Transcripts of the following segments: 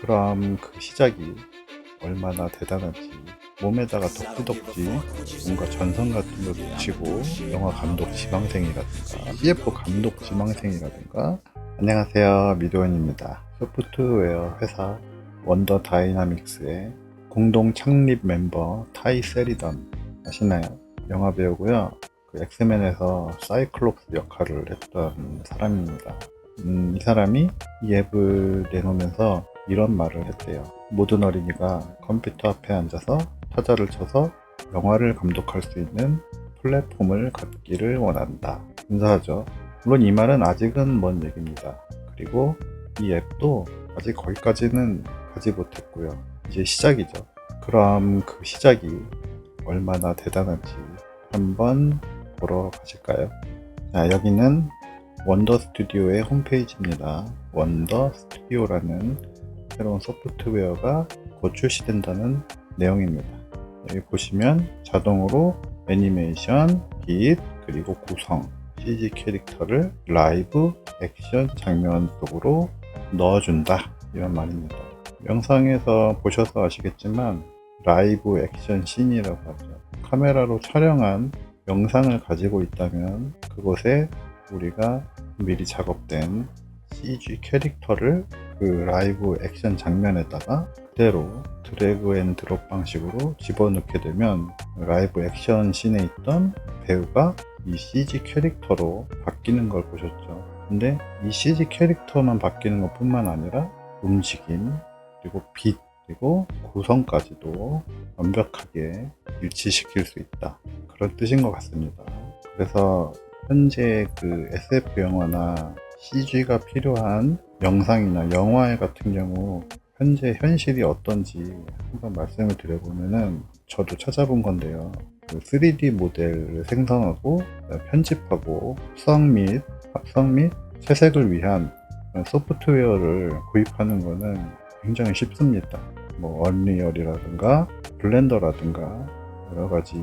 그럼 그 시작이 얼마나 대단한지 몸에다가 덕지덕지 뭔가 전선 같은 걸 붙이고 영화 감독 지망생이라든가 CF 감독 지망생이라든가 안녕하세요 미도원입니다 소프트웨어 회사 원더 다이나믹스의 공동 창립 mem버 타이 세리던 아시나요? 영화 배우고요 그 엑스맨에서 사이클롭스 역할을 했던 사람입니다 음, 이 사람이 이 앱을 내놓으면서 이런 말을 했대요. 모든 어린이가 컴퓨터 앞에 앉아서 타자를 쳐서 영화를 감독할 수 있는 플랫폼을 갖기를 원한다. 감사하죠. 물론 이 말은 아직은 먼 얘기입니다. 그리고 이 앱도 아직 거기까지는 가지 못했고요. 이제 시작이죠. 그럼 그 시작이 얼마나 대단한지 한번 보러 가실까요? 자, 여기는 원더 스튜디오의 홈페이지입니다. 원더 스튜디오라는 새로운 소프트웨어가 곧 출시된다는 내용입니다. 여기 보시면 자동으로 애니메이션, 빛, 그리고 구성, CG 캐릭터를 라이브 액션 장면 속으로 넣어준다. 이런 말입니다. 영상에서 보셔서 아시겠지만 라이브 액션 씬이라고 하죠. 카메라로 촬영한 영상을 가지고 있다면 그곳에 우리가 미리 작업된 CG 캐릭터를 그 라이브 액션 장면에다가 그대로 드래그 앤 드롭 방식으로 집어넣게 되면 라이브 액션 씬에 있던 배우가 이 CG 캐릭터로 바뀌는 걸 보셨죠. 근데 이 CG 캐릭터만 바뀌는 것 뿐만 아니라 움직임, 그리고 빛, 그리고 구성까지도 완벽하게 일치시킬 수 있다. 그런 뜻인 것 같습니다. 그래서 현재 그 SF 영화나 CG가 필요한 영상이나 영화 같은 경우 현재 현실이 어떤지 한번 말씀을 드려보면은 저도 찾아본 건데요. 그 3D 모델을 생성하고 편집하고 수학 및 합성 및 채색을 위한 소프트웨어를 구입하는 거는 굉장히 쉽습니다. 뭐 언리얼이라든가 블렌더라든가 여러 가지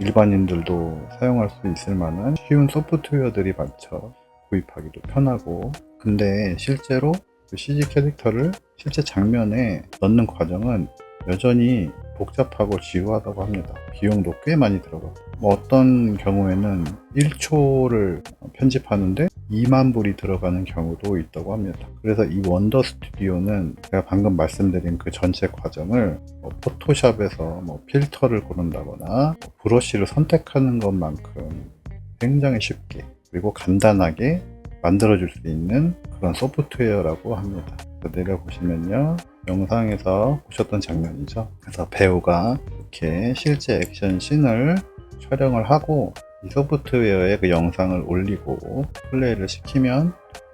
일반인들도 사용할 수 있을 만한 쉬운 소프트웨어들이 많죠. 구입하기도 편하고 근데 실제로 그 CG 캐릭터를 실제 장면에 넣는 과정은 여전히 복잡하고 지루하다고 합니다. 비용도 꽤 많이 들어가고 뭐 어떤 경우에는 1초를 편집하는데 2만 불이 들어가는 경우도 있다고 합니다. 그래서 이 원더 스튜디오는 제가 방금 말씀드린 그 전체 과정을 뭐 포토샵에서 뭐 필터를 고른다거나 뭐 브러쉬를 선택하는 것만큼 굉장히 쉽게 그리고 간단하게 만들어줄 수 있는 그런 소프트웨어라고 합니다. 내려보시면요. 영상에서 보셨던 장면이죠. 그래서 배우가 이렇게 실제 액션 씬을 촬영을 하고 이 소프트웨어에 그 영상을 올리고 플레이를 시키면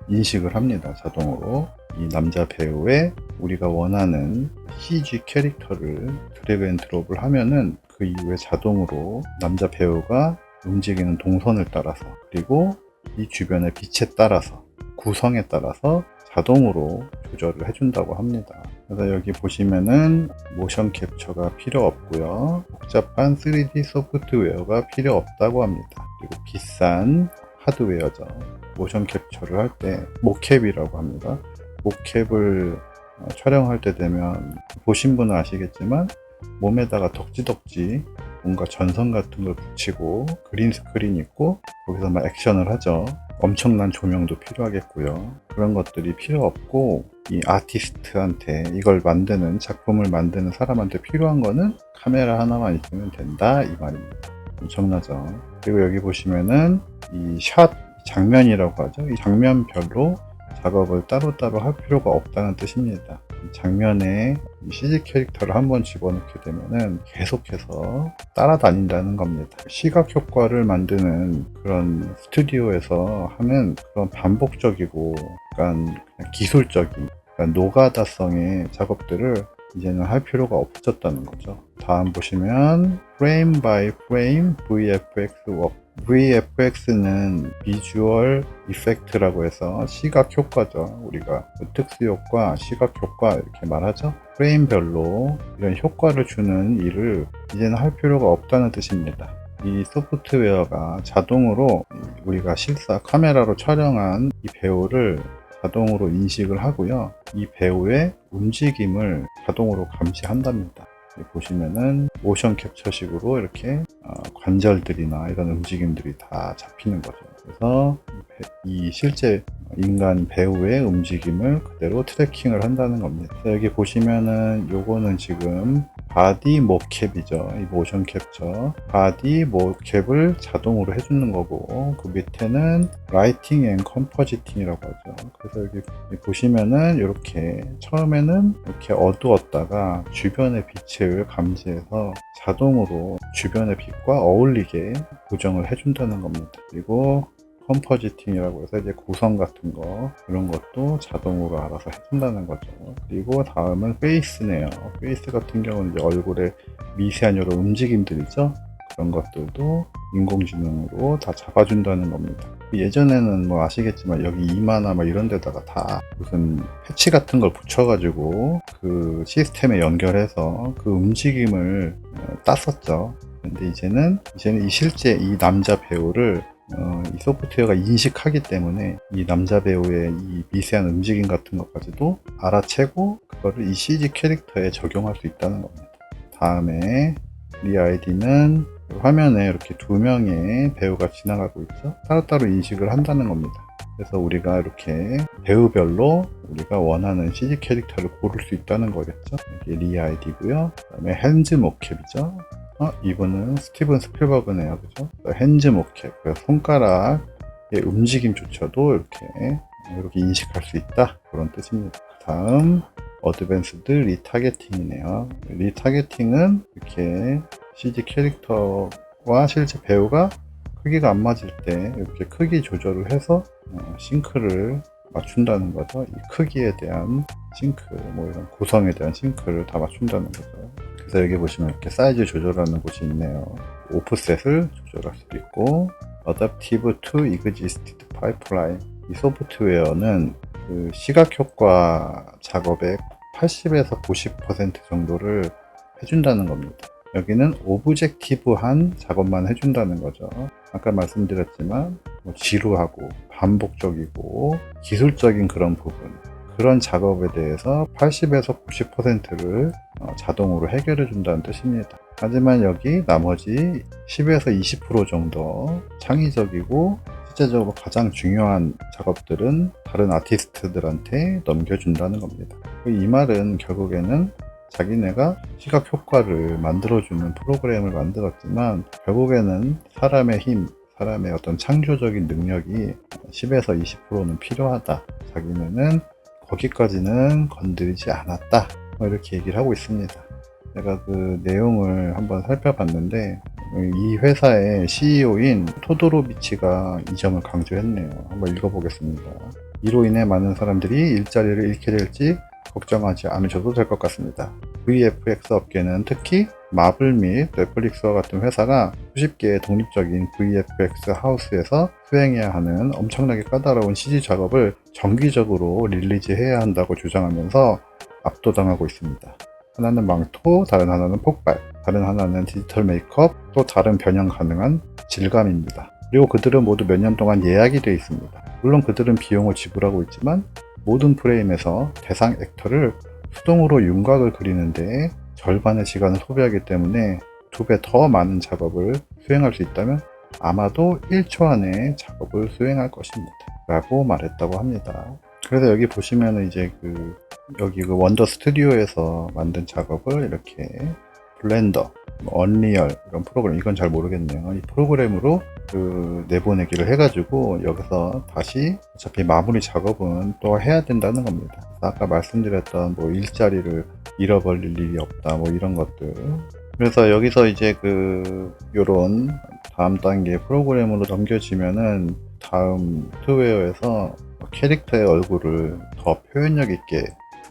인식을 합니다. 자동으로. 이 남자 배우의 우리가 원하는 CG 캐릭터를 드래그 앤 드롭을 하면은 그 이후에 자동으로 남자 배우가 움직이는 동선을 따라서 그리고 이 주변의 빛에 따라서 구성에 따라서 자동으로 조절을 해준다고 합니다. 그래서 여기 보시면은 모션 캡처가 필요 없고요. 복잡한 3D 소프트웨어가 필요 없다고 합니다. 그리고 비싼 하드웨어죠. 모션 캡처를 할 때 모캡이라고 합니다. 모캡을 어, 촬영할 때 되면 보신 분은 아시겠지만 몸에다가 덕지덕지 뭔가 전선 같은 걸 붙이고 그린 스크린 있고 거기서 막 액션을 하죠. 엄청난 조명도 필요하겠고요. 그런 것들이 필요 없고 이 아티스트한테 이걸 만드는 작품을 만드는 사람한테 필요한 거는 카메라 하나만 있으면 된다 이 말입니다. 엄청나죠. 그리고 여기 보시면은 이 샷 장면이라고 하죠. 이 장면별로 작업을 따로따로 할 필요가 없다는 뜻입니다. 이 장면에 이 CG 캐릭터를 한번 집어넣게 되면은 계속해서 따라다닌다는 겁니다. 시각 효과를 만드는 그런 스튜디오에서 하는 그런 반복적이고 약간 그냥 기술적인 약간 노가다성의 작업들을 이제는 할 필요가 없어졌다는 거죠. 다음 보시면 프레임 바이 프레임 VFX 워 VFX는 비주얼 이펙트라고 해서 시각 효과죠. 우리가 그 특수 효과, 시각 효과 이렇게 말하죠. 프레임별로 이런 효과를 주는 일을 이제는 할 필요가 없다는 뜻입니다. 이 소프트웨어가 자동으로 우리가 실사 카메라로 촬영한 이 배우를 자동으로 인식을 하고요. 이 배우의 움직임을 자동으로 감지한답니다. 보시면은 모션 캡처식으로 이렇게 어, 관절들이나 이런 움직임들이 다 잡히는 거죠. 그래서 이 실제 인간 배우의 움직임을 그대로 트래킹을 한다는 겁니다. 여기 보시면은 요거는 지금 바디 모캡이죠. 이 모션 캡처. 바디 모캡을 자동으로 해주는 거고, 그 밑에는 라이팅 앤 컴포지팅이라고 하죠. 그래서 여기 보시면은 이렇게 처음에는 이렇게 어두웠다가 주변의 빛을 감지해서 자동으로 주변의 빛과 어울리게 고정을 해준다는 겁니다. 그리고 컴포지팅이라고 해서 이제 구성 같은 거 이런 것도 자동으로 알아서 해준다는 거죠. 그리고 다음은 페이스네요. 페이스 같은 경우는 이제 얼굴에 미세한 여러 움직임들이죠. 그런 것들도 인공지능으로 다 잡아준다는 겁니다. 예전에는 뭐 아시겠지만 여기 이마나 뭐 이런 데다가 다 무슨 패치 같은 걸 붙여가지고 그 시스템에 연결해서 그 움직임을 어, 땄었죠. 근데 이제는 이제는 이 실제 이 남자 배우를 어, 이 소프트웨어가 인식하기 때문에 이 남자 배우의 이 미세한 움직임 같은 것까지도 알아채고 그거를 이 CG 캐릭터에 적용할 수 있다는 겁니다. 다음에 이 아이디는 화면에 이렇게 두 명의 배우가 지나가고 있죠. 따로따로 인식을 한다는 겁니다. 그래서 우리가 이렇게 배우별로 우리가 원하는 CG 캐릭터를 고를 수 있다는 거겠죠. 이게 리 아이디고요. 그다음에 핸즈 모캡이죠. 어, 이분은 스티븐 스필버그네요. 그죠? 핸즈 모캡. 그래서 손가락의 움직임조차도 이렇게, 이렇게 인식할 수 있다. 그런 뜻입니다. 다음, 어드밴스드 리타겟팅이네요. 리타겟팅은 이렇게 CG 캐릭터와 실제 배우가 크기가 안 맞을 때 이렇게 크기 조절을 해서 어, 싱크를 맞춘다는 거죠. 이 크기에 대한 싱크, 뭐 이런 구성에 대한 싱크를 다 맞춘다는 거죠. 그래서 여기 보시면 이렇게 사이즈 조절하는 곳이 있네요. 오프셋을 조절할 수도 있고, Adaptive to Existed Pipeline. 이 소프트웨어는 그 시각 효과 작업의 80에서 90% 정도를 해준다는 겁니다. 여기는 오브젝티브한 작업만 해준다는 거죠. 아까 말씀드렸지만 뭐 지루하고 반복적이고 기술적인 그런 부분 그런 작업에 대해서 80에서 90%를 어, 자동으로 해결해 준다는 뜻입니다. 하지만 여기 나머지 10에서 20% 정도 창의적이고 실제적으로 가장 중요한 작업들은 다른 아티스트들한테 넘겨준다는 겁니다. 이 말은 결국에는 자기네가 시각 효과를 만들어주는 프로그램을 만들었지만 결국에는 사람의 힘, 사람의 어떤 창조적인 능력이 10에서 20%는 필요하다. 자기네는 거기까지는 건드리지 않았다. 뭐 이렇게 얘기를 하고 있습니다. 제가 그 내용을 한번 살펴봤는데 이 회사의 CEO인 토도로비치가 이 점을 강조했네요. 한번 읽어보겠습니다. 이로 인해 많은 사람들이 일자리를 잃게 될지 걱정하지 않으셔도 될 것 같습니다. VFX 업계는 특히 마블 및 넷플릭스와 같은 회사가 수십 개의 독립적인 VFX 하우스에서 수행해야 하는 엄청나게 까다로운 CG 작업을 정기적으로 릴리즈해야 한다고 주장하면서 압도당하고 있습니다. 하나는 망토, 다른 하나는 폭발, 다른 하나는 디지털 메이크업, 또 다른 변형 가능한 질감입니다. 그리고 그들은 모두 몇 년 동안 예약이 되어 있습니다. 물론 그들은 비용을 지불하고 있지만 모든 프레임에서 대상 액터를 수동으로 윤곽을 그리는데 절반의 시간을 소비하기 때문에 두 배 더 많은 작업을 수행할 수 있다면 아마도 1초 안에 작업을 수행할 것입니다. 라고 말했다고 합니다. 그래서 여기 보시면은 이제 그 여기 그 원더 스튜디오에서 만든 작업을 이렇게 블렌더, 뭐 언리얼 이런 프로그램 이건 잘 모르겠네요. 이 프로그램으로 그 내보내기를 해가지고 여기서 다시 어차피 마무리 작업은 또 해야 된다는 겁니다. 아까 말씀드렸던 뭐 일자리를 잃어버릴 일이 없다 뭐 이런 것들. 그래서 여기서 이제 그 요런 다음 단계 프로그램으로 넘겨지면은 다음 소프트웨어에서 캐릭터의 얼굴을 더 표현력 있게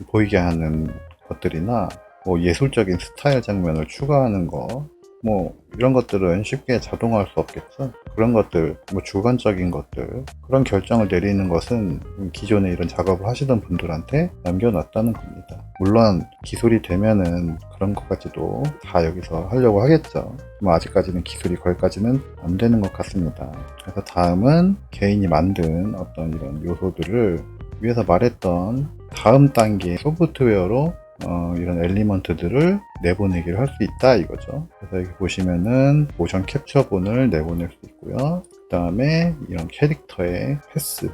보이게 하는 것들이나 뭐 예술적인 스타일 장면을 추가하는 거, 뭐 이런 것들은 쉽게 자동화할 수 없겠죠. 그런 것들, 뭐 주관적인 것들, 그런 결정을 내리는 것은 기존에 이런 작업을 하시던 분들한테 남겨놨다는 겁니다. 물론 기술이 되면은 그런 것까지도 다 여기서 하려고 하겠죠. 뭐 아직까지는 기술이 거기까지는 안 되는 것 같습니다. 그래서 다음은 개인이 만든 어떤 이런 요소들을 위에서 말했던 다음 단계 소프트웨어로 어, 이런 엘리먼트들을 내보내기를 할 수 있다 이거죠. 그래서 여기 보시면은 모션 캡처본을 내보낼 수 있고요. 그 다음에 이런 캐릭터의 패스,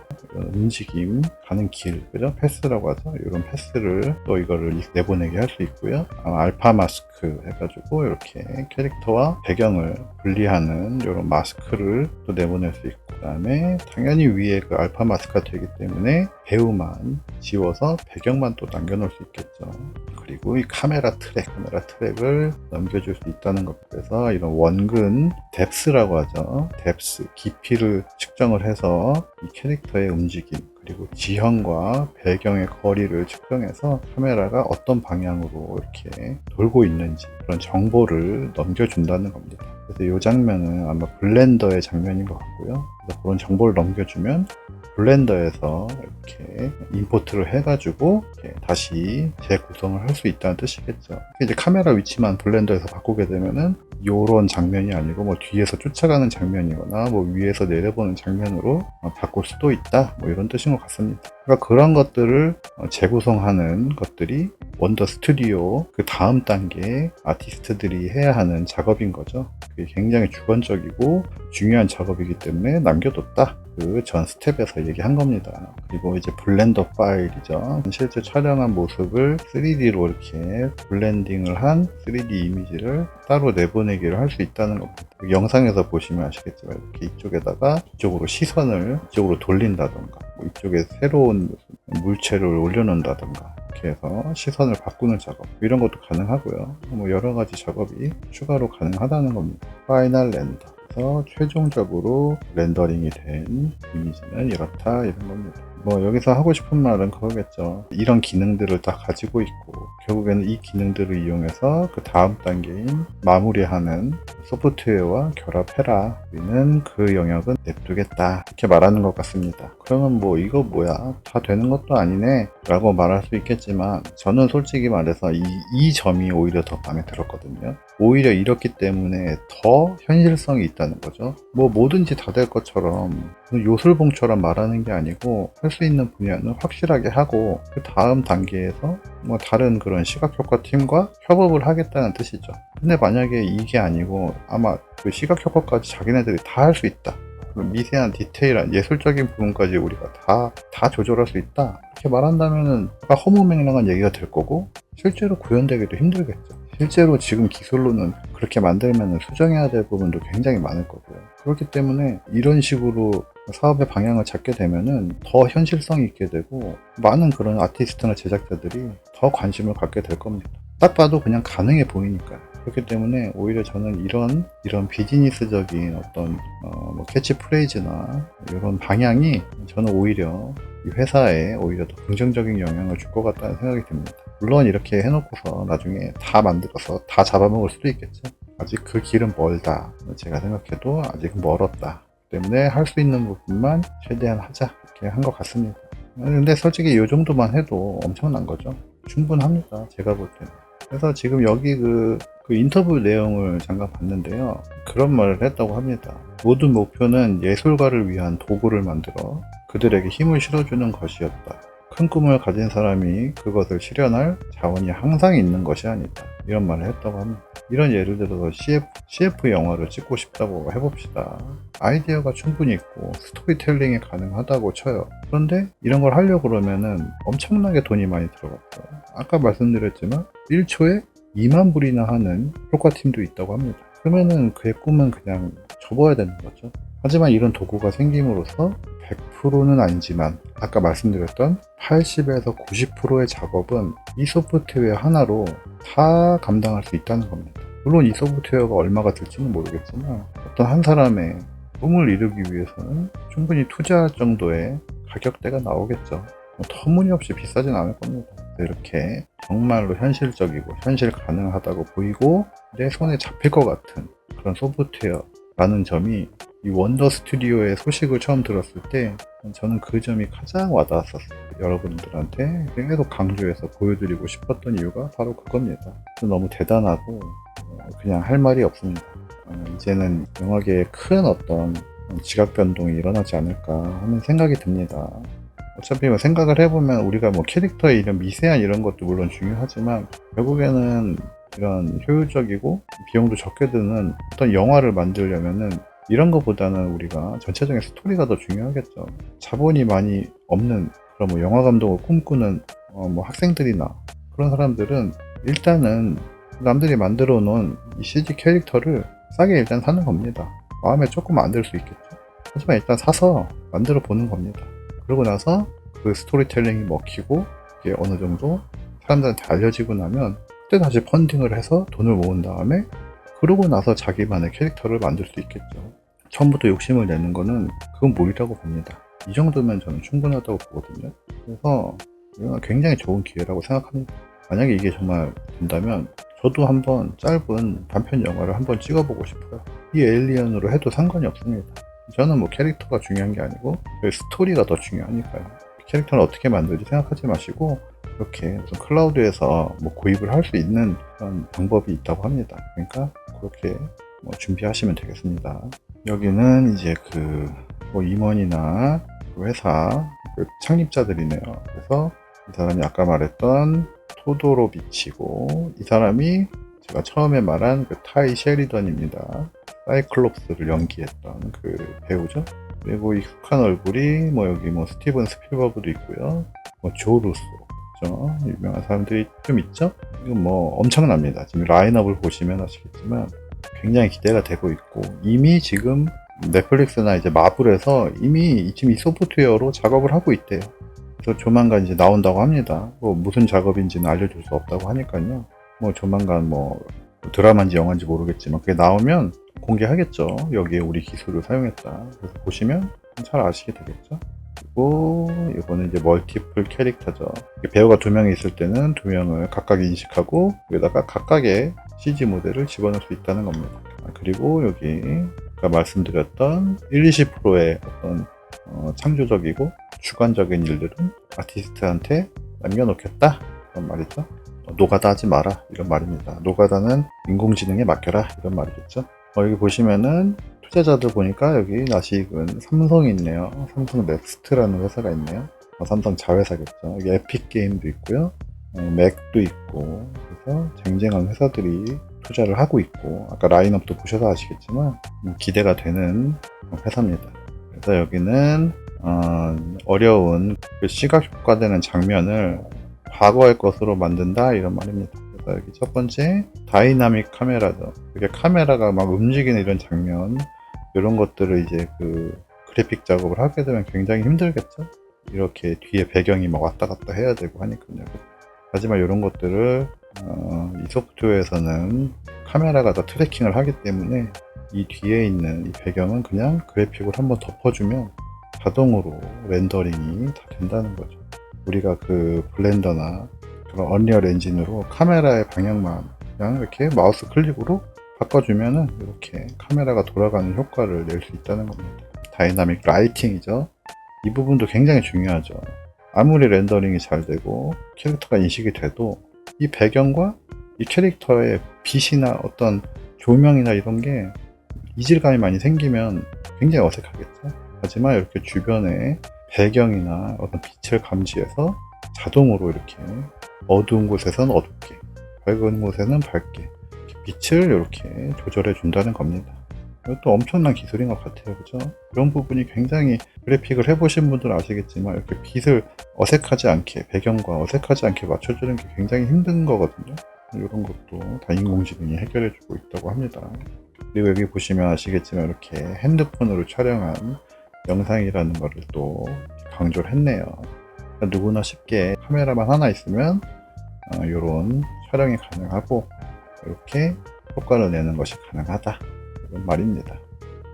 움직임, 가는 길, 그죠? 패스라고 하죠. 이런 패스를 또 이거를 내보내게 할 수 있고요. 아, 알파 마스크 해가지고 이렇게 캐릭터와 배경을 분리하는 이런 마스크를 또 내보낼 수 있고, 그 다음에 당연히 위에 그 알파 마스크가 되기 때문에 배우만 지워서 배경만 또 남겨놓을 수 있겠죠. 그리고 이 카메라 트랙, 카메라 트랙을 넘겨줄 수 있다는 것. 그래서 이런 원근 뎁스라고 하죠. 뎁스, 깊이를 측정을 해서 이 캐릭터의 움직임, 그리고 지형과 배경의 거리를 측정해서 카메라가 어떤 방향으로 이렇게 돌고 있는지 그런 정보를 넘겨준다는 겁니다. 그래서 이 장면은 아마 블렌더의 장면인 것 같고요. 그래서 그런 정보를 넘겨주면 블렌더에서 이렇게 임포트를 해가지고 이렇게 다시 재구성을 할 수 있다는 뜻이겠죠. 이제 카메라 위치만 블렌더에서 바꾸게 되면은 요런 장면이 아니고 뭐 뒤에서 쫓아가는 장면이거나 뭐 위에서 내려보는 장면으로 어, 바꿀 수도 있다. 뭐 이런 뜻인 것 같습니다. 그러니까 그런 것들을 어, 재구성하는 것들이 원더 스튜디오 그 다음 단계 아티스트들이 해야 하는 작업인 거죠. 그게 굉장히 주관적이고 중요한 작업이기 때문에 남겨뒀다. 그 전 스텝에서 얘기한 겁니다. 그리고 이제 블렌더 파일이죠. 실제 촬영한 모습을 3D로 이렇게 블렌딩을 한 3D 이미지를 따로 내보내기를 할 수 있다는 겁니다. 그 영상에서 보시면 아시겠지만 이렇게 이쪽에다가 이쪽으로 시선을 이쪽으로 돌린다던가 뭐 이쪽에 새로운 물체를 올려놓는다던가 이렇게 해서 시선을 바꾸는 작업 이런 것도 가능하고요. 뭐 여러 가지 작업이 추가로 가능하다는 겁니다. 파이널 렌더 그래서 최종적으로 렌더링이 된 이미지는 이렇다 이런 겁니다. 뭐 여기서 하고 싶은 말은 그거겠죠. 이런 기능들을 다 가지고 있고 결국에는 이 기능들을 이용해서 그 다음 단계인 마무리하는 소프트웨어와 결합해라. 우리는 그 영역은 냅두겠다. 이렇게 말하는 것 같습니다. 그러면 뭐 이거 뭐야? 다 되는 것도 아니네. 라고 말할 수 있겠지만 저는 솔직히 말해서 이, 이 점이 오히려 더 마음에 들었거든요. 오히려 이렇기 때문에 더 현실성이 있다는 거죠. 뭐 뭐든지 다 될 것처럼 요술봉처럼 말하는 게 아니고 할 수 있는 분야는 확실하게 하고 그 다음 단계에서 뭐 다른 그런 시각효과 팀과 협업을 하겠다는 뜻이죠. 근데 만약에 이게 아니고 아마 그 시각효과까지 자기네들이 다 할 수 있다. 그 미세한 디테일한 예술적인 부분까지 우리가 다, 다 조절할 수 있다. 이렇게 말한다면은 허무맹랑한 얘기가 될 거고 실제로 구현되기도 힘들겠죠. 실제로 지금 기술로는 그렇게 만들면 수정해야 될 부분도 굉장히 많을 거고요. 그렇기 때문에 이런 식으로 사업의 방향을 잡게 되면은 더 현실성이 있게 되고 많은 그런 아티스트나 제작자들이 더 관심을 갖게 될 겁니다. 딱 봐도 그냥 가능해 보이니까요. 그렇기 때문에 오히려 저는 이런 이런 비즈니스적인 어떤 어, 뭐 캐치프레이즈나 이런 방향이 저는 오히려 이 회사에 오히려 더 긍정적인 영향을 줄 것 같다는 생각이 듭니다. 물론 이렇게 해놓고서 나중에 다 만들어서 다 잡아먹을 수도 있겠죠. 아직 그 길은 멀다. 제가 생각해도 아직 멀었다. 때문에 할 수 있는 부분만 최대한 하자 이렇게 한 것 같습니다. 근데 솔직히 이 정도만 해도 엄청난 거죠. 충분합니다. 제가 볼 때는. 그래서 지금 여기 그, 그 인터뷰 내용을 잠깐 봤는데요. 그런 말을 했다고 합니다. 모든 목표는 예술가를 위한 도구를 만들어 그들에게 힘을 실어주는 것이었다. 큰 꿈을 가진 사람이 그것을 실현할 자원이 항상 있는 것이 아니다. 이런 말을 했다고 합니다. 이런 예를 들어서 CF, CF 영화를 찍고 싶다고 해봅시다. 아이디어가 충분히 있고 스토리텔링이 가능하다고 쳐요. 그런데 이런 걸 하려고 그러면은 엄청나게 돈이 많이 들어갔죠. 아까 말씀드렸지만 1초에 2만 불이나 하는 효과팀도 있다고 합니다. 그러면은 그의 꿈은 그냥 접어야 되는 거죠. 하지만 이런 도구가 생김으로써 100%는 아니지만 아까 말씀드렸던 80에서 90%의 작업은 이 소프트웨어 하나로 다 감당할 수 있다는 겁니다. 물론 이 소프트웨어가 얼마가 들지는 모르겠지만 어떤 한 사람의 꿈을 이루기 위해서는 충분히 투자할 정도의 가격대가 나오겠죠. 뭐 터무니없이 비싸진 않을 겁니다. 이렇게 정말로 현실적이고 현실 가능하다고 보이고 내 손에 잡힐 것 같은 그런 소프트웨어라는 점이 이 원더 스튜디오의 소식을 처음 들었을 때 저는 그 점이 가장 와닿았었어요. 여러분들한테 계속 강조해서 보여드리고 싶었던 이유가 바로 그겁니다. 너무 대단하고 어, 그냥 할 말이 없습니다. 어, 이제는 영화계에 큰 어떤 지각 변동이 일어나지 않을까 하는 생각이 듭니다. 어차피 뭐 생각을 해보면 우리가 뭐 캐릭터의 이런 미세한 이런 것도 물론 중요하지만 결국에는 이런 효율적이고 비용도 적게 드는 어떤 영화를 만들려면은 이런 것보다는 우리가 전체적인 스토리가 더 중요하겠죠. 자본이 많이 없는 그런 뭐 영화 감독을 꿈꾸는 어, 뭐 학생들이나 그런 사람들은 일단은 남들이 만들어 놓은 이 CG 캐릭터를 싸게 일단 사는 겁니다. 마음에 조금 안 들 수 있겠죠. 하지만 일단 사서 만들어 보는 겁니다. 그러고 나서 그 스토리텔링이 먹히고 이게 어느 정도 사람들한테 알려지고 나면 그때 다시 펀딩을 해서 돈을 모은 다음에 그러고 나서 자기만의 캐릭터를 만들 수 있겠죠. 처음부터 욕심을 내는 거는 그건 무리라고 봅니다. 이 정도면 저는 충분하다고 보거든요. 그래서 이건 굉장히 좋은 기회라고 생각합니다. 만약에 이게 정말 된다면 저도 한번 짧은 단편 영화를 한번 찍어보고 싶어요. 이 에일리언으로 해도 상관이 없습니다. 저는 뭐 캐릭터가 중요한 게 아니고 그 스토리가 더 중요하니까요. 캐릭터를 어떻게 만들지 생각하지 마시고 이렇게 클라우드에서 뭐 구입을 할 수 있는 그런 방법이 있다고 합니다. 그러니까 그렇게 뭐 준비하시면 되겠습니다. 여기는 이제 그 뭐 임원이나 그 회사 그 창립자들이네요. 그래서 이 사람이 아까 말했던 토도로 비치고 이 사람이 제가 처음에 말한 그 타이 셰리던입니다. 사이클롭스를 연기했던 그 배우죠. 그리고 익숙한 얼굴이 뭐 여기 뭐 스티븐 스필버그도 있고요. 뭐 조 루소 그죠? 유명한 사람들이 좀 있죠? 이건 뭐 엄청납니다. 지금 라인업을 보시면 아시겠지만 굉장히 기대가 되고 있고 이미 지금 넷플릭스나 이제 마블에서 이미 지금 이 소프트웨어로 작업을 하고 있대요. 그래서 조만간 이제 나온다고 합니다. 뭐 무슨 작업인지는 알려줄 수 없다고 하니까요. 뭐 조만간 뭐 드라마인지 영화인지 모르겠지만 그게 나오면 공개하겠죠. 여기에 우리 기술을 사용했다. 그래서 보시면 잘 아시게 되겠죠. 그리고 이거는 이제 멀티플 캐릭터죠. 배우가 두 명이 있을 때는 두 명을 각각 인식하고 여기다가 각각의 CG 모델을 집어넣을 수 있다는 겁니다. 아, 그리고 여기 아까 말씀드렸던 1, 20%의 어떤 어, 창조적이고 주관적인 일들은 아티스트한테 남겨놓겠다 그런 말이죠. 어, 노가다 하지 마라 이런 말입니다. 노가다는 인공지능에 맡겨라 이런 말이겠죠. 어, 여기 보시면은 투자자들 보니까 여기 나식은 삼성이 있네요. 삼성 넥스트라는 회사가 있네요. 어, 삼성 자회사겠죠. 여기 에픽 게임도 있고요. 어, 맥도 있고 그래서 쟁쟁한 회사들이 투자를 하고 있고 아까 라인업도 보셔서 아시겠지만 음, 기대가 되는 회사입니다. 그래서 여기는 어, 려운 그 시각 효과되는 장면을 과거의 것으로 만든다 이런 말입니다. 그래서 여기 첫 번째 다이나믹 카메라죠. 이게 카메라가 막 움직이는 이런 장면 이런 것들을 이제 그 그래픽 작업을 하게 되면 굉장히 힘들겠죠. 이렇게 뒤에 배경이 막 왔다 갔다 해야 되고 하니까요. 하지만 이런 것들을 어, 이 소프트웨어에서는 카메라가 다 트래킹을 하기 때문에 이 뒤에 있는 이 배경은 그냥 그래픽을 한번 덮어주면 자동으로 렌더링이 다 된다는 거죠. 우리가 그 블렌더나 그런 언리얼 엔진으로 카메라의 방향만 그냥 이렇게 마우스 클릭으로 바꿔주면은 이렇게 카메라가 돌아가는 효과를 낼 수 있다는 겁니다. 다이나믹 라이팅이죠. 이 부분도 굉장히 중요하죠. 아무리 렌더링이 잘 되고 캐릭터가 인식이 돼도 이 배경과 이 캐릭터의 빛이나 어떤 조명이나 이런 게 이질감이 많이 생기면 굉장히 어색하겠죠. 하지만 이렇게 주변에 배경이나 어떤 빛을 감지해서 자동으로 이렇게 어두운 곳에서는 어둡게, 밝은 곳에는 밝게 빛을 이렇게 조절해 준다는 겁니다. 이것도 엄청난 기술인 것 같아요. 그죠? 이런 부분이 굉장히 그래픽을 해보신 분들은 아시겠지만 이렇게 빛을 어색하지 않게, 배경과 어색하지 않게 맞춰주는 게 굉장히 힘든 거거든요. 이런 것도 다 인공지능이 해결해주고 있다고 합니다. 그리고 여기 보시면 아시겠지만 이렇게 핸드폰으로 촬영한 영상이라는 것을 또 강조를 했네요. 그러니까 누구나 쉽게 카메라만 하나 있으면 이런 촬영이 가능하고 이렇게 효과를 내는 것이 가능하다. 이런 말입니다.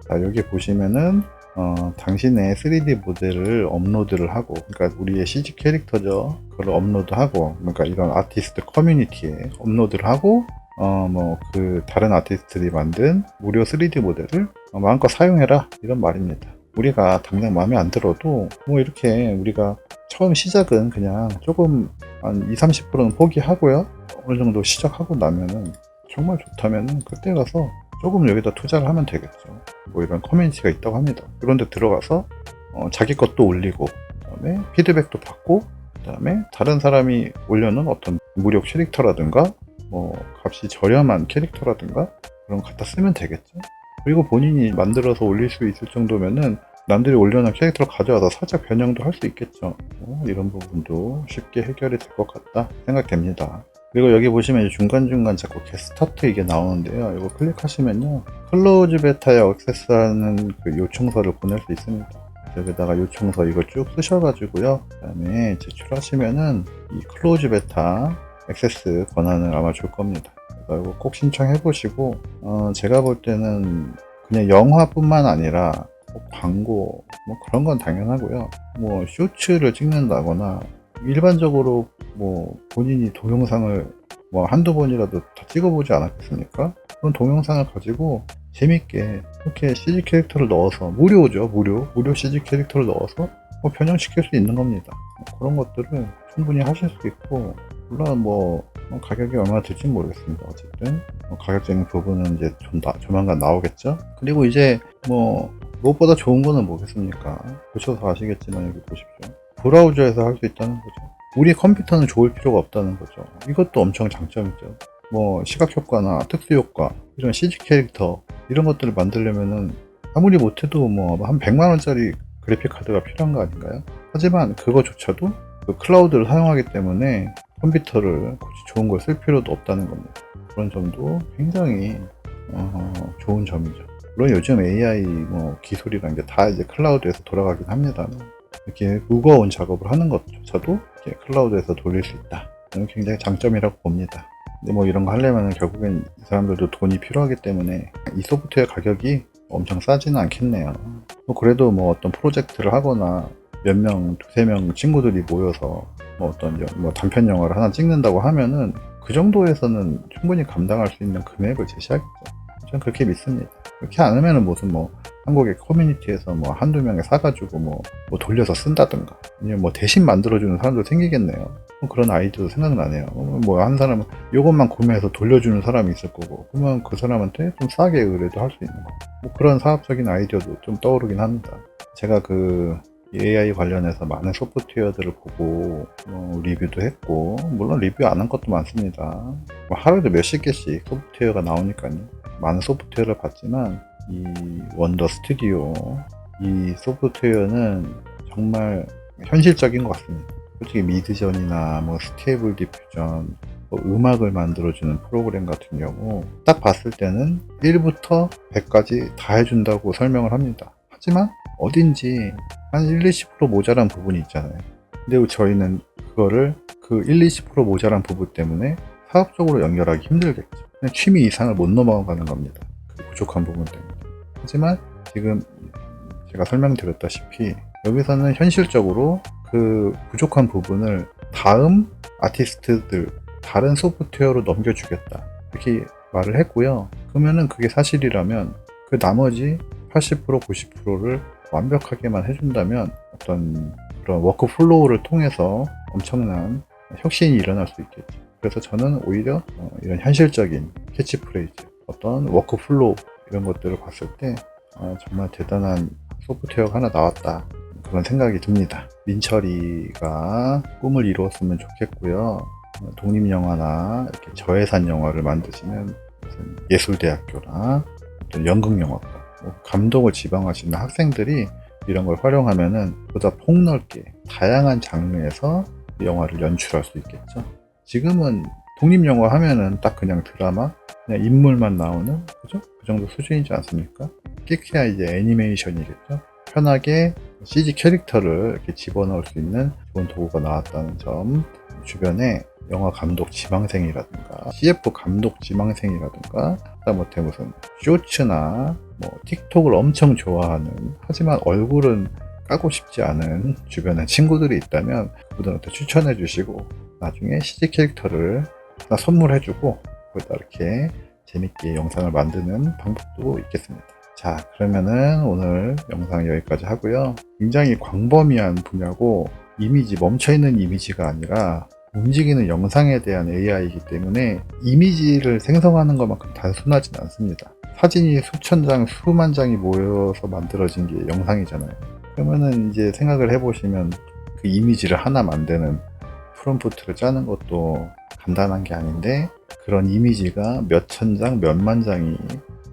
자, 여기 보시면은 어, 당신의 3D 모델을 업로드를 하고, 그러니까 우리의 CG 캐릭터죠. 그걸 업로드하고, 그러니까 이런 아티스트 커뮤니티에 업로드를 하고, 어, 뭐, 그, 다른 아티스트들이 만든 무료 3D 모델을 어, 마음껏 사용해라. 이런 말입니다. 우리가 당장 마음에 안 들어도, 뭐, 이렇게 우리가 처음 시작은 그냥 조금 한 20, 30%는 포기하고요. 어느 정도 시작하고 나면은 정말 좋다면은 그때 가서 조금 여기다 투자를 하면 되겠죠. 뭐 이런 커뮤니티가 있다고 합니다. 그런데 들어가서 어, 자기 것도 올리고, 그다음에 피드백도 받고, 그다음에 다른 사람이 올려놓은 어떤 무료 캐릭터라든가, 뭐 값이 저렴한 캐릭터라든가 그런 거 갖다 쓰면 되겠죠. 그리고 본인이 만들어서 올릴 수 있을 정도면은 남들이 올려놓은 캐릭터를 가져와서 살짝 변형도 할 수 있겠죠. 어, 이런 부분도 쉽게 해결이 될 것 같다 생각됩니다. 그리고 여기 보시면 중간중간 자꾸 게스타트 이게 나오는데요. 이거 클릭하시면요. 클로즈 베타에 액세스하는 그 요청서를 보낼 수 있습니다. 여기다가 요청서 이거 쭉 쓰셔가지고요. 그 다음에 제출하시면은 이 클로즈 베타 액세스 권한을 아마 줄 겁니다. 이거 꼭 신청해 보시고, 어, 제가 볼 때는 그냥 영화뿐만 아니라 뭐 광고, 뭐 그런 건 당연하고요. 뭐 쇼츠를 찍는다거나 일반적으로 뭐 본인이 동영상을 뭐 한두 번이라도 다 찍어보지 않았겠습니까? 그런 동영상을 가지고 재밌게 이렇게 CG 캐릭터를 넣어서 무료죠 무료. 무료 CG 캐릭터를 넣어서 뭐 변형시킬 수 있는 겁니다. 뭐 그런 것들은 충분히 하실 수 있고 물론 뭐, 뭐 가격이 얼마나 될지 모르겠습니다 어쨌든. 뭐 가격적인 부분은 이제 좀 나- 조만간 나오겠죠? 그리고 이제 뭐 무엇보다 좋은 거는 뭐겠습니까? 보셔서 아시겠지만 여기 보십시오 브라우저에서 할 수 있다는 거죠 우리 컴퓨터는 좋을 필요가 없다는 거죠. 이것도 엄청 장점이죠. 뭐 시각 효과나 특수 효과 이런 CG 캐릭터 이런 것들을 만들려면은 아무리 못해도 뭐 한 100만 원짜리 그래픽 카드가 필요한 거 아닌가요? 하지만 그거조차도 그 클라우드를 사용하기 때문에 컴퓨터를 굳이 좋은 걸 쓸 필요도 없다는 겁니다. 그런 점도 굉장히 어, 좋은 점이죠. 물론 요즘 AI 뭐 기술이란 게 다 이제 클라우드에서 돌아가긴 합니다. 이렇게 무거운 작업을 하는 것조차도 이렇게 클라우드에서 돌릴 수 있다. 이건 굉장히 장점이라고 봅니다. 근데 뭐 이런 거 하려면 결국엔 이 사람들도 돈이 필요하기 때문에 이 소프트웨어 가격이 엄청 싸지는 않겠네요. 뭐 그래도 뭐 어떤 프로젝트를 하거나 몇 명, 두세 명 친구들이 모여서 뭐 어떤 여- 뭐 단편 영화를 하나 찍는다고 하면은 그 정도에서는 충분히 감당할 수 있는 금액을 제시하겠죠. 저는 그렇게 믿습니다. 그렇게 안 하면은 무슨 뭐 한국의 커뮤니티에서 뭐 한두 명에 사가지고 뭐, 뭐 돌려서 쓴다든가 아니면 뭐 대신 만들어주는 사람도 생기겠네요. 뭐 그런 아이디어도 생각나네요. 뭐 한 사람은 이것만 구매해서 돌려주는 사람이 있을 거고 그러면 그 사람한테 좀 싸게 의뢰도 할 수 있는 거. 뭐 그런 사업적인 아이디어도 좀 떠오르긴 합니다. 제가 그 AI 관련해서 많은 소프트웨어들을 보고 뭐 리뷰도 했고 물론 리뷰 안 한 것도 많습니다. 뭐 하루에도 몇십 개씩 소프트웨어가 나오니까요. 많은 소프트웨어를 봤지만 이 원더 스튜디오 이 소프트웨어는 정말 현실적인 것 같습니다. 솔직히 미드전이나 뭐 스테이블 디퓨전, 뭐 음악을 만들어주는 프로그램 같은 경우 딱 봤을 때는 1부터 100까지 다 해준다고 설명을 합니다. 하지만 어딘지 한 1, 20% 모자란 부분이 있잖아요. 근데 저희는 그거를 그 1, 20% 모자란 부분 때문에 사업적으로 연결하기 힘들겠죠. 그냥 취미 이상을 못 넘어가는 겁니다. 그 부족한 부분 때문에. 하지만 지금 제가 설명드렸다시피 여기서는 현실적으로 그 부족한 부분을 다음 아티스트들 다른 소프트웨어로 넘겨주겠다. 이렇게 말을 했고요. 그러면은 그게 사실이라면 그 나머지 80% 90%를 완벽하게만 해준다면 어떤 그런 워크플로우를 통해서 엄청난 혁신이 일어날 수 있겠죠. 그래서 저는 오히려 어, 이런 현실적인 캐치프레이즈 어떤 워크플로우 이런 것들을 봤을 때 어, 정말 대단한 소프트웨어가 하나 나왔다 그런 생각이 듭니다. 민철이가 꿈을 이루었으면 좋겠고요. 어, 독립영화나 이렇게 저예산 영화를 만드시는 무슨 예술대학교나 어떤 연극영화과, 뭐 감독을 지방하시는 학생들이 이런 걸 활용하면은 보다 폭넓게 다양한 장르에서 영화를 연출할 수 있겠죠. 지금은 독립영화 하면은 딱 그냥 드라마, 그냥 인물만 나오는 그죠? 그 정도 수준이지 않습니까? 끼케야 이제 애니메이션이겠죠. 편하게 CG 캐릭터를 이렇게 집어넣을 수 있는 좋은 도구가 나왔다는 점. 주변에 영화 감독 지망생이라든가 CF 감독 지망생이라든가 하다못해 무슨 쇼츠나 뭐 틱톡을 엄청 좋아하는 하지만 얼굴은 까고 싶지 않은 주변에 친구들이 있다면 그분들한테 추천해 주시고 나중에 CG 캐릭터를 하나 선물해 주고 거기다 이렇게 재밌게 영상을 만드는 방법도 있겠습니다. 자, 그러면은 오늘 영상 여기까지 하고요. 굉장히 광범위한 분야고 이미지 멈춰있는 이미지가 아니라 움직이는 영상에 대한 AI이기 때문에 이미지를 생성하는 것만큼 단순하진 않습니다. 사진이 수천 장, 수만 장이 모여서 만들어진 게 영상이잖아요. 그러면은 이제 생각을 해보시면 그 이미지를 하나 만드는 프롬프트를 짜는 것도 간단한 게 아닌데 그런 이미지가 몇천 장, 몇만 장이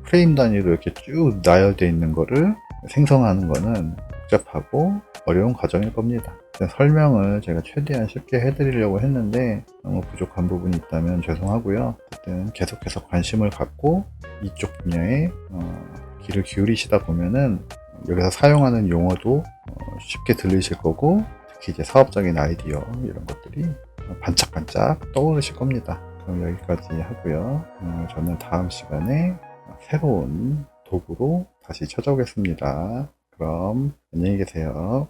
프레임 단위로 이렇게 쭉 나열되어 있는 거를 생성하는 거는 복잡하고 어려운 과정일 겁니다. 설명을 제가 최대한 쉽게 해드리려고 했는데 너무 부족한 부분이 있다면 죄송하고요. 어쨌든 계속해서 관심을 갖고 이쪽 분야에 어, 귀를 기울이시다 보면은 여기서 사용하는 용어도 어, 쉽게 들리실 거고 특히 이제 사업적인 아이디어 이런 것들이 반짝반짝 떠오르실 겁니다. 그럼 여기까지 하고요. 어, 저는 다음 시간에 새로운 도구로 다시 찾아오겠습니다. 그럼 안녕히 계세요.